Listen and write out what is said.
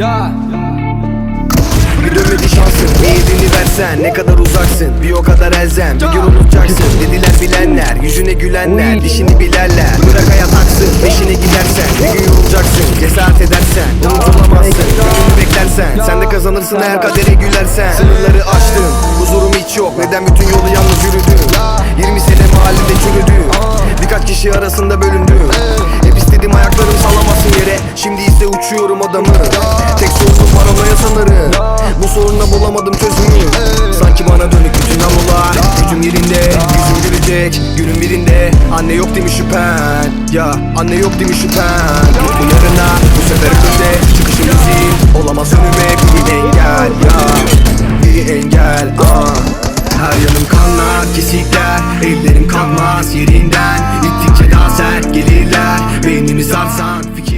Ya. Bir dönmedi şansın Eğilini versen ne kadar uzaksın Bir o kadar elzem. Bir gün unutacaksın Dediler bilenler yüzüne gülenler Dişini bilerler. Bırak hayat aksın Peşine gidersen bir gün yorulacaksın Cesaret edersen unutulamazsın Gününü beklersen sen de kazanırsın eğer kadere gülersen. Sınırları aştım huzurum hiç yok Neden bütün yolu yalnız yürüdüm 20 sene mahallede çürüdüm Birkaç kişi arasında bölündüm Hep istedim ayaklarım sallamasın yere Şimdi ise uçuyorum adamı sorununa bulamadım çözümü. Sanki bana dönük bütün amular Gücüm yerinde, yüzüm gülecek Günün birinde anne yok demiş şüphen. Ya anne yok demiş şüphen. Mutlu yarına, bu sefer öte Çıkışım bizim, olamaz önüme. Bir engel Ya. Bir engel ah. Her yanım kanlar, kesikler. Ellerim kalmaz yerinden. Gittikçe daha sert gelirler. Beynimi sarsan fikir